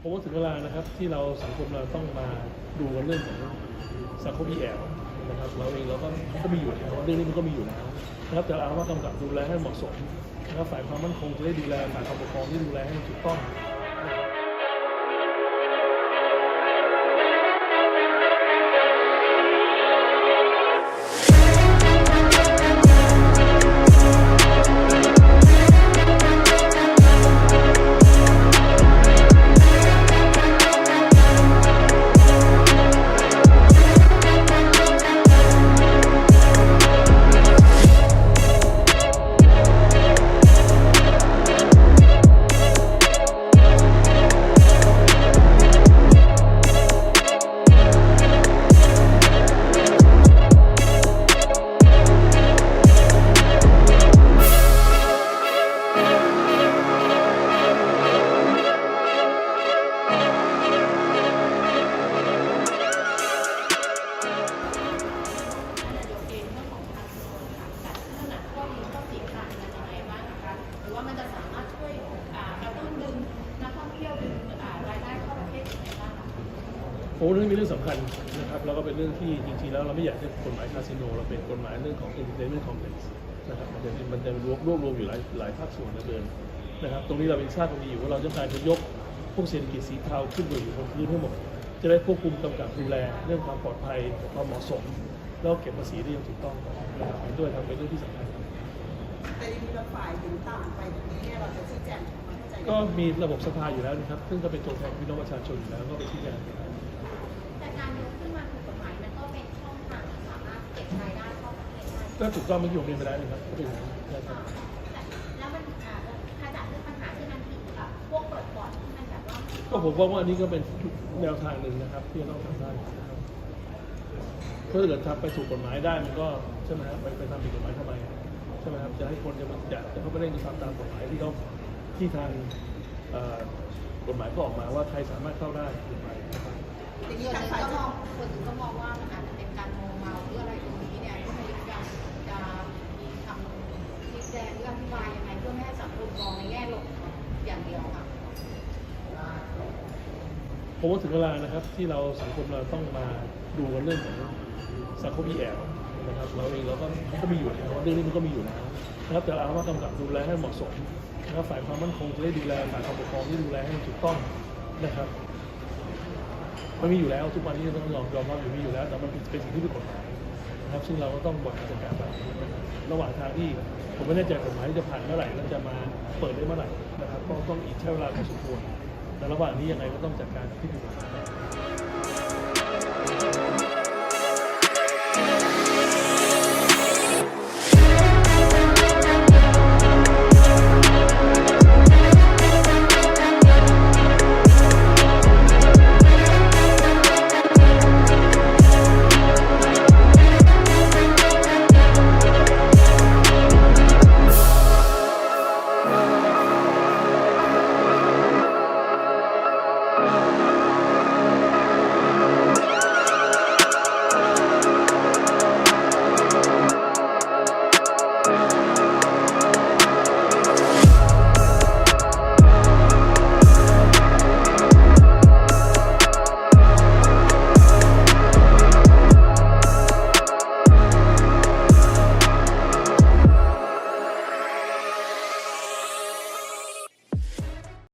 ผมว่าถึงเวลานะครับที่เราสังคมเราต้องมาดูกันเรื่องของสังคมอีแอบนะครับเราเองเราก็มันก็มีอยู่แล้วเรื่องนี้มันก็มีอยู่แล้วนะครับแต่เอาว่ากำกับดูแลให้เหมาะสมนะครับฝ่ายความมั่นคงจะได้ดูแลฝ่ายความปกครองที่ดูแลให้ถูกต้อง ว่ามันจะสามารถช่วยกระตุ้นดึงนักท่องเที่ยวดึงรายได้เข้าประเทศยังไงบ้างคะโอ้เรื่องนี้เป็นเรื่องสำคัญนะครับแล้วก็เป็นเรื่องที่จริงๆแล้วเราไม่อยากจะกฎหมายคาสิโนเราเป็นกฎหมายเรื่องของ entertainment complex นะครับมันจะมันจะรวบรวบรวมอยู่หลายหลายภาคส่วนเหลือเกินนะครับตรงนี้เราเป็นทราบกันดีอยู่ว่าเราต้องการจะยกพวกเศรษฐกิจสีเทาขึ้นมาอยู่บนพื้นให้งหมดจะได้ควบคุมกำกับดูแลเรื่องความปลอดภัยความเหมาะสม แล้วเก็บภาษีได้อย่างถูกต้องนะครับด้วยทำเป็นเรื่องที่สำคัญ แต่ยังมีบางฝ่ายเห็นต่างไปตรงนี้เนี่ยเราจะชี้แจงความเข้าใจก็มีระบบสภาอยู่แล้วนะครับ ซึ่งก็เป็นตัวแทนของพี่น้องประชาชนอยู่แล้วก็ไปชี้แจงแต่การยกขึ้นมาถูกกฎหมายมันก็เป็นช่องทางที่สามารถเก็บรายได้เข้าประเทศได้ก็ถูกต้องไม่โยงเรียนไปได้เลยครับก็เป็นอย่างนั้นนะครับแล้วมันอ่าขจัดเรื่องปัญหาที่มันผิดกับพวกเปิดบ่อนที่มันแบบว่าก็ผมว่าว่าอันนี้ก็เป็นแนวทางหนึ่งนะครับที่จะต้องทำได้นะครับถ้าเกิดทำไปถูกกฎหมายได้มันก็ใช่ไหมครับไปไปทำผิดกฎหมายทำไมใช่ไหมครับจะให้คนจะมาจะจะเข้าไม่ได้ทำตามกฎหมายที่เขาที่ทางกฎหมายก็ออกมาว่าใครสามารถเข้าได้หรือไม่อย่างส่นี้วนหทางฝ่ายก็มองส่วนหนึ่งก็มองว่ามันอาจจะเป็นการโมเมาหรืออะไรตรงนี้เนี่ยที่นายกากจะมีคำชี้แจงหรืออธิบายยังไงเพื่อไม่ให้สังคมมองในแง่ลบอย่างเดียวค่ะผมว่าถึงเวลานะครับที่เราสังคมเราต้องมาดูกันเรื่องของสังคมอีแอบ นะครับเราเองเราก็มันก็มีอยู่แล้วเรื่องนี้มันก็มีอยู่แล้วนะครับแต่เอาว่ากำกับดูแลให้เหมาะสมนะครับฝ่ายความมั่นคงจะได้ดูแลฝ่ายความปกครองที่ดูแลให้ถูกต้องนะครับมันมีอยู่แล้วทุกวันนี้ต้องยอมยอมรับอยู่มีอยู่แล้ว แต่มันเป็นสิ่งที่ผิดกฎหมายนะครับ ซึ่งเราก็ต้องบริหารจัดการแบบระหว่างทางที่ผมไม่แน่ใจกฎหมายจะผ่านเมื่อไหร่แล้วจะมาเปิดได้เมื่อไหร่นะครับก็ต้องอีกใช้เวลาพอสมควรแต่ระหว่างนี้ยังไงก็ต้องจัดการที่ผิดกฎหมาย